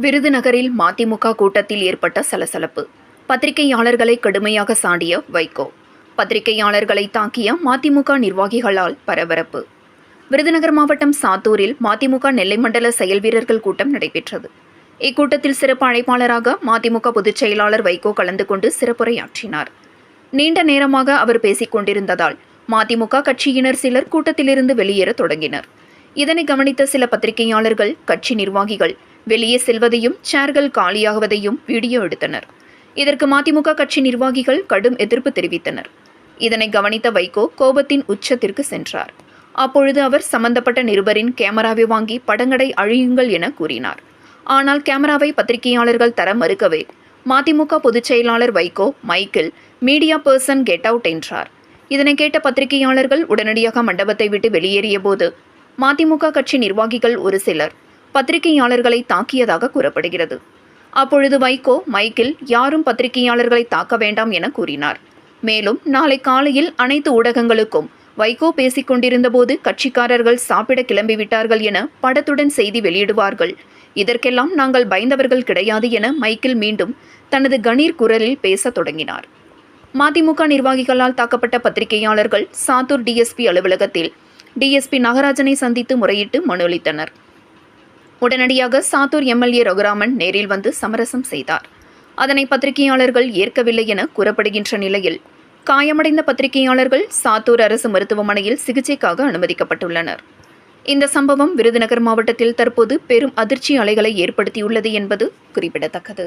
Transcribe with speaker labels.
Speaker 1: விருதுநகரில் மதிமுக கூட்டத்தில் ஏற்பட்ட சலசலப்பு. பத்திரிகையாளர்களை கடுமையாக சாடிய வைகோ. பத்திரிகையாளர்களை தாக்கிய மதிமுக நிர்வாகிகளால் பரபரப்பு. விருதுநகர் மாவட்டம் சாத்தூரில் மதிமுக நெல்லை மண்டல செயல் வீரர்கள் கூட்டம் நடைபெற்றது. இக்கூட்டத்தில் சிறப்பு அழைப்பாளராக மதிமுக பொதுச் செயலாளர் வைகோ கலந்து கொண்டு சிறப்புரையாற்றினார். நீண்ட நேரமாக அவர் பேசிக் கொண்டிருந்ததால் மதிமுக கட்சியினர் சிலர் கூட்டத்திலிருந்து வெளியேற தொடங்கினர். இதனை கவனித்த சில பத்திரிகையாளர்கள் கட்சி நிர்வாகிகள் வெளியே செல்வதையும் சேர்கள் காலியாகுவதையும் வீடியோ எடுத்தனர். இதற்கு மதிமுக கட்சி நிர்வாகிகள் கடும் எதிர்ப்பு தெரிவித்தனர். இதனை கவனித்த வைகோ கோபத்தின் உச்சத்திற்கு சென்றார். அப்பொழுது அவர் சம்பந்தப்பட்ட நிருபரின் கேமராவை வாங்கி படங்களை அழியுங்கள் என கூறினார். ஆனால் கேமராவை பத்திரிகையாளர்கள் தர மறுக்கவே மதிமுக பொதுச் செயலாளர் வைகோ மைக்கில் மீடியா பர்சன் கெட் அவுட் என்றார். இதனை கேட்ட பத்திரிகையாளர்கள் உடனடியாக மண்டபத்தை விட்டு வெளியேறிய போது மதிமுக கட்சி நிர்வாகிகள் ஒரு சிலர் பத்திரிகையாளர்களை தாக்கியதாக கூறப்படுகிறது. அப்பொழுது வைகோ மைக்கில் யாரும் பத்திரிகையாளர்களை தாக்க வேண்டாம் என கூறினார். மேலும் நாளை காலையில் அனைத்து ஊடகங்களுக்கும் வைகோ பேசிக் கொண்டிருந்தபோது கட்சிக்காரர்கள் சாப்பிட கிளம்பிவிட்டார்கள் என படத்துடன் செய்தி வெளியிடுவார்கள். இதற்கெல்லாம் நாங்கள் பயந்தவர்கள் கிடையாது என மைக்கில் மீண்டும் தனது கணீர் குரலில் பேசத் தொடங்கினார். மதிமுக நிர்வாகிகளால் தாக்கப்பட்ட பத்திரிகையாளர்கள் சாத்தூர் டிஎஸ்பி அலுவலகத்தில் டிஎஸ்பி நாகராஜனை சந்தித்து முறையிட்டு மனு அளித்தனர். உடனடியாக சாத்தூர் எம்எல்ஏ ரகுராமன் நேரில் வந்து சமரசம் செய்தார். அதனை பத்திரிகையாளர்கள் ஏற்கவில்லை என கூறப்படுகின்ற நிலையில் காயமடைந்த பத்திரிகையாளர்கள் சாத்தூர் அரசு மருத்துவமனையில் சிகிச்சைக்காக அனுமதிக்கப்பட்டுள்ளனர். இந்த சம்பவம் விருதுநகர் மாவட்டத்தில் தற்போது பெரும் அதிர்ச்சி அலைகளை ஏற்படுத்தியுள்ளது என்பது குறிப்பிடத்தக்கது.